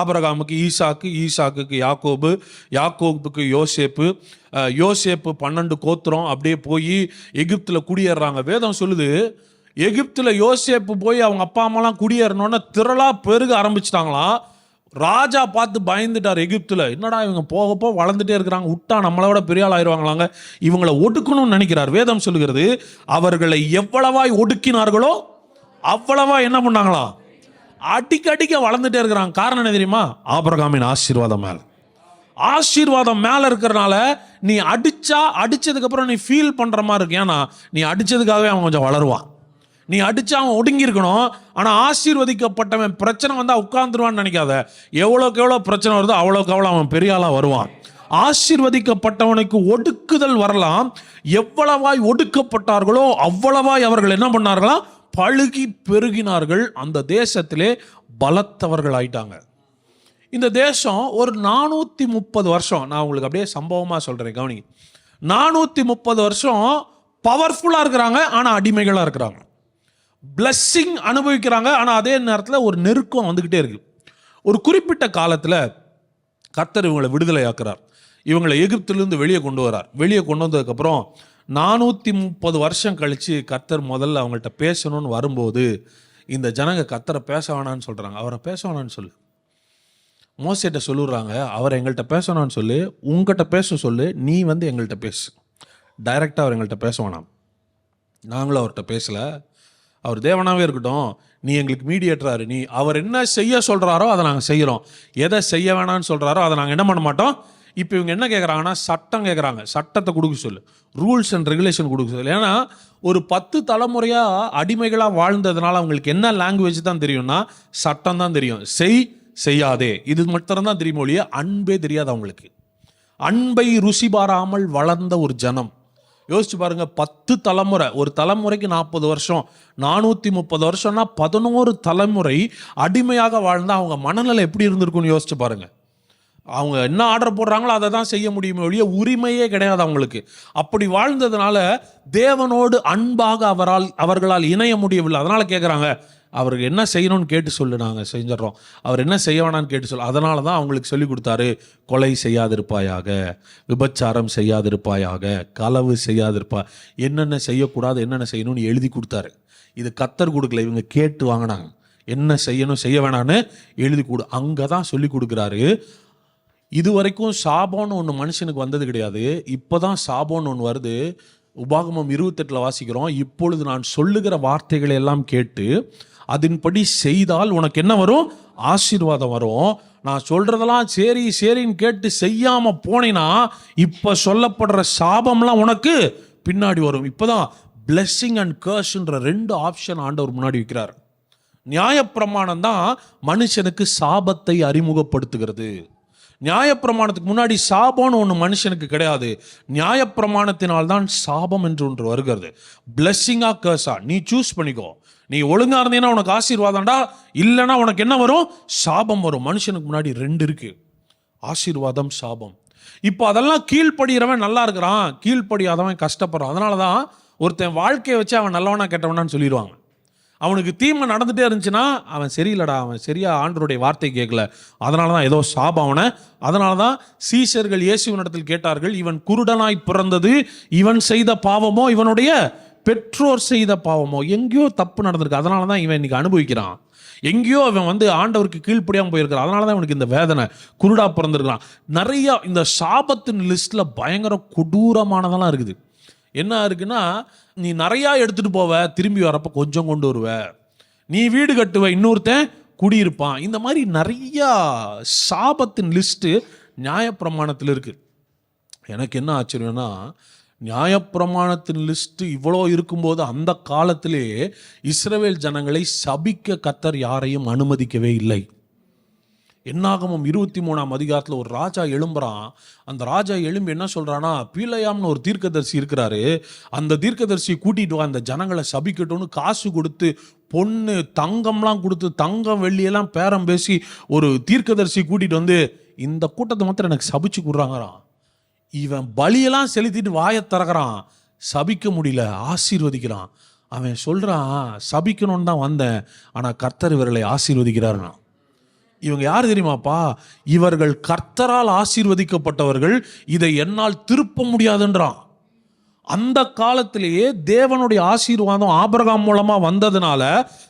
ஆபரகாமுக்கு ஈசாக்கு ஈசாக்குக்கு யாக்கோபு யாக்கோபுக்கு யோசேப்பு. யோசேப்பு பன்னெண்டு கோத்திரம் அப்படியே போய் எகிப்தில் குடியேறாங்க. வேதம் சொல்லுது எகிப்தில் யோசேப்பு போய் அவங்க அப்பா அம்மாலாம் குடியேறணுன்னு திரளா பெருக ஆரம்பிச்சிட்டாங்களாம் ராஜா பார்த்து பயந்துட்டார் எகிப்தில். என்னடா இவங்க போக போக வளர்ந்துட்டே இருக்கிறாங்க. விட்டா நம்மளை விட பெரிய ஆள் ஆயிடுவாங்களாங்க இவங்களை ஒடுக்கணும்னு நினைக்கிறார். வேதம் சொல்லுகிறது அவர்களை எவ்வளவாய் ஒடுக்கினார்களோ அவ்வளவா என்ன பண்ணாங்களாம் அடிக்க அடிக்க வளர்ந்துட்டே இருக்கிறான். காரணம் என்ன தெரியுமா? ஆபிரகாமின் ஆசீர்வாதம் மேலே. ஆசீர்வாதம் மேலே இருக்கிறனால நீ அடித்தா அடித்ததுக்கப்புறம் நீ ஃபீல் பண்ணுற மாதிரி இருக்கு. ஏன்னா நீ அடித்ததுக்காகவே அவன் கொஞ்சம் வளருவான். நீ அடித்தா அவன் ஒடுங்கியிருக்கணும். ஆனால் ஆசீர்வதிக்கப்பட்டவன் பிரச்சனை வந்தால் உட்காந்துருவான்னு நினைக்காத. எவ்வளோக்கு எவ்வளோ பிரச்சனை வருதோ அவ்வளோக்கு அவ்வளோ அவன் பெரிய ஆளாக வருவான். ஆசீர்வதிக்கப்பட்டவனுக்கு ஒடுக்குதல் வரலாம். எவ்வளவாய் ஒடுக்கப்பட்டார்களோ அவ்வளவாய் அவர்கள் என்ன பண்ணார்களாம் பழுகி பெருகினார்கள். அந்த தேசத்திலே பலத்தவர்கள் ஆயிட்டாங்க இந்த தேசம் ஒரு நானூற்றி முப்பது வருஷம். நான் உங்களுக்கு அப்படியே சம்பவமாக சொல்கிறேன் கவனி நானூற்றி முப்பது வருஷம் பவர்ஃபுல்லாக இருக்கிறாங்க ஆனால் அடிமைகளாக இருக்கிறாங்க. பிளஸ்ஸிங் அனுபவிக்கிறாங்க ஆனால் அதே நேரத்தில் ஒரு நெருக்கம் வந்துக்கிட்டே இருக்கு. ஒரு குறிப்பிட்ட காலத்தில் கர்த்தர் இவங்களை விடுதலையாக்குறார். இவங்களை எகிப்திலிருந்து வெளியே கொண்டு வரார் வெளியே கொண்டு வந்ததுக்கப்புறம் நானூற்றி முப்பது வருஷம் கழித்து கர்த்தர் முதல்ல அவங்கள்ட்ட பேசணும்னு வரும்போது இந்த ஜனங்க கத்தரை பேச வேணான்னு சொல்கிறாங்க அவரை பேச வேணான்னு சொல்லு. மோசிட்ட சொல்லுறாங்க அவர் எங்கள்கிட்ட பேசணும்னு சொல்லு உங்ககிட்ட பேச சொல்லு நீ வந்து எங்கள்கிட்ட பேசு. டைரெக்டாக அவர் எங்கள்கிட்ட பேச வேணாம். நாங்களும் அவர்கிட்ட பேசலை. அவர் தேவனாகவே இருக்கட்டும் நீ எங்களுக்கு மீடியேட்டராரு நீ அவர் என்ன செய்ய சொல்கிறாரோ அதை நாங்கள் செய்கிறோம் எதை செய்ய வேணாம்னு சொல்கிறாரோ அதை நாங்கள் என்ன பண்ண மாட்டோம்? இப்போ இவங்க என்ன கேட்குறாங்கன்னா சட்டம் கேட்குறாங்க சட்டத்தை கொடுக்க சொல்லு. ரூல்ஸ் அண்ட் ரெகுலேஷன் கொடுக்க சொல்லு. ஏன்னா ஒரு பத்து தலைமுறையாக அடிமைகளாக வாழ்ந்ததுனால அவங்களுக்கு என்ன லாங்குவேஜ் தான் தெரியும்னா சட்டம் தான் தெரியும். செய் செய்யாதே. இது மட்டும் தான் தெரியும் ஒழிய அன்பே தெரியாது அவங்களுக்கு. அன்பை ருசி பாராமல் வளர்ந்த ஒரு ஜனம். யோசிச்சு பாருங்க பத்து தலைமுறை ஒரு தலைமுறைக்கு நாற்பது வருஷம் நானூற்றி முப்பது வருஷம்னா பதினோரு தலைமுறை அடிமையாக வாழ்ந்தால் அவங்க மனநிலை எப்படி இருந்திருக்குன்னு யோசிச்சு பாருங்கள் அவங்க என்ன ஆர்டர் போடுறாங்களோ அதை தான் செய்ய முடியுமே ஒழிய உரிமையே கிடையாது அவங்களுக்கு. அப்படி வாழ்ந்ததுனால தேவனோடு அன்பாக அவரால் அவர்களால் இணைய முடியவில்லை. அதனால் கேட்குறாங்க அவருக்கு என்ன செய்யணும்னு கேட்டு சொல்லு நாங்கள் செஞ்சிடறோம். அவர் என்ன செய்ய வேணான்னு கேட்டு சொல்லு. அதனால தான் அவங்களுக்கு சொல்லி கொடுத்தாரு கொலை செய்யாதிருப்பாயாக விபச்சாரம் செய்யாதிருப்பாயாக களவு செய்யாதிருப்பா என்னென்ன செய்யக்கூடாது என்னென்ன செய்யணும்னு எழுதி கொடுத்தாரு. இது கத்தர் கொடுக்கல இவங்க கேட்டு வாங்கினாங்க. என்ன செய்யணும் செய்ய வேணான்னு எழுதி கொடு அங்கே தான் சொல்லி கொடுக்குறாரு. இது வரைக்கும் சாபம்னு ஒன்று மனுஷனுக்கு வந்தது கிடையாது. இப்போ தான் சாபம்னு ஒன்று வருது. உபாகமம் இருபத்தெட்டில் வாசிக்கிறோம். இப்பொழுது நான் சொல்லுகிற வார்த்தைகளை எல்லாம் கேட்டு அதன்படி செய்தால் உனக்கு என்ன வரும்? ஆசீர்வாதம் வரும். நான் சொல்றதெல்லாம் சரி சரின்னு கேட்டு செய்யாம போனேன்னா இப்போ சொல்லப்படுற சாபம்லாம் உனக்கு பின்னாடி வரும். இப்போதான் பிளெஸ்ஸிங் அண்ட் கர்ஸ்ன்ற ரெண்டு ஆப்ஷன் ஆண்டவர் முன்னாடி வைக்கிறார். நியாயப்பிரமாணம் தான் மனுஷனுக்கு சாபத்தை அறிமுகப்படுத்துகிறது. நியாயப்பிரமாணத்துக்கு முன்னாடி சாபம்னு ஒன்று மனுஷனுக்கு கிடையாது. நியாயப்பிரமாணத்தினால் தான் சாபம் என்று ஒன்று வருகிறது. பிளஸ்ஸிங்கா கேர்ஸா நீ சூஸ் பண்ணிக்கோ. நீ ஒழுங்கா இருந்தீங்கன்னா உனக்கு ஆசீர்வாதம்டா. இல்லைன்னா உனக்கு என்ன வரும்? சாபம் வரும். மனுஷனுக்கு முன்னாடி ரெண்டு இருக்கு. ஆசீர்வாதம் சாபம். இப்போ அதெல்லாம் கீழ்ப்படுகிறவன் நல்லா இருக்கிறான். கீழ்ப்படியாதவன் கஷ்டப்படுறான். அதனால தான் ஒருத்தன் வாழ்க்கையை வச்சு அவன் நல்லவனா கெட்டவனான்னு சொல்லிடுவாங்க. அவனுக்கு தீமை நடந்துகிட்டே இருந்துச்சுன்னா அவன் சரியில்லடா அவன் சரியாக ஆண்டருடைய வார்த்தை கேட்கல அதனால தான் ஏதோ சாபம் அவனை. அதனால தான் சீஷர்கள் இயேசுவனிடத்தில் கேட்டார்கள் இவன் குருடனாய் பிறந்தது இவன் செய்த பாவமோ? இவனுடைய பெற்றோர் செய்த பாவமோ? எங்கேயோ தப்பு நடந்திருக்கு. அதனால தான் இவன் இன்னைக்கு அனுபவிக்கிறான். எங்கேயோ அவன் வந்து ஆண்டவருக்கு கீழ்ப்படியாமல் போயிருக்கிறான். அதனால தான் இவனுக்கு இந்த வேதனை. குருடா பிறந்திருக்கிறான். நிறைய இந்த சாபத்தின் லிஸ்ட்ல பயங்கர கொடூரமானதெல்லாம் இருக்குது. என்ன இருக்குன்னா நீ நிறையா எடுத்துகிட்டு போவ திரும்பி வரப்போ கொஞ்சம் கொண்டு வருவ. நீ வீடு கட்டுவ இன்னொருத்தன் குடியிருப்பான். இந்த மாதிரி நிறையா சாபத்தின் லிஸ்ட்டு நியாயப்பிரமாணத்தில் இருக்குது எனக்கு என்ன ஆச்சரியம்னா நியாயப்பிரமாணத்தின் லிஸ்ட் இவ்வளோ இருக்கும்போது அந்த காலத்திலே இஸ்ரவேல் ஜனங்களை சபிக்க கத்தர் யாரையும் அனுமதிக்கவே இல்லை. என்னாகமும் இருபத்தி மூணாம் அதிகாரத்தில் ஒரு ராஜா எழும்புறான். அந்த ராஜா எழும்பி என்ன சொல்கிறான்னா பீலையாம்னு ஒரு தீர்க்கதரிசி இருக்கிறாரு. அந்த தீர்க்கதரிசி கூட்டிட்டு வா அந்த ஜனங்களை சபிக்கட்டும்னு காசு கொடுத்து பொண்ணு தங்கம்லாம் கொடுத்து தங்கம் வெள்ளியெல்லாம் பேரம் பேசி ஒரு தீர்க்கதரிசி கூட்டிகிட்டு வந்து இந்த கூட்டத்தை மாத்திரம் எனக்கு சபிச்சு கொடுறாங்கறான். இவன் பலியெல்லாம் செலுத்திட்டு வாயை திறக்கிறான். சபிக்க முடியல ஆசீர்வதிக்கிறான். அவன் சொல்கிறான் சபிக்கணும்னு தான் வந்தேன் ஆனால் கர்த்தர் இவர்களை ஆசீர்வதிக்கிறாருனா இவங்க யார் தெரியுமாப்பா? இவர்கள் கர்த்தரால் ஆசீர்வதிக்கப்பட்டவர்கள் இதை என்னால் திருப்ப முடியாதுன்றான். அந்த காலத்திலேயே தேவனுடைய ஆசீர்வாதம் ஆபரகாம் மூலமாக வந்ததுனால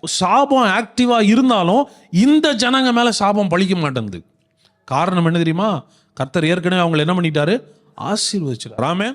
சாபம் ஆக்டிவாக இருந்தாலும் இந்த ஜனங்க மேலே சாபம் பழிக்க மாட்டேங்குது. காரணம் என்ன தெரியுமா? கர்த்தர் ஏற்கனவே அவங்களை என்ன பண்ணிட்டாரு? ஆசீர்வதிச்சிட்டார். ராமே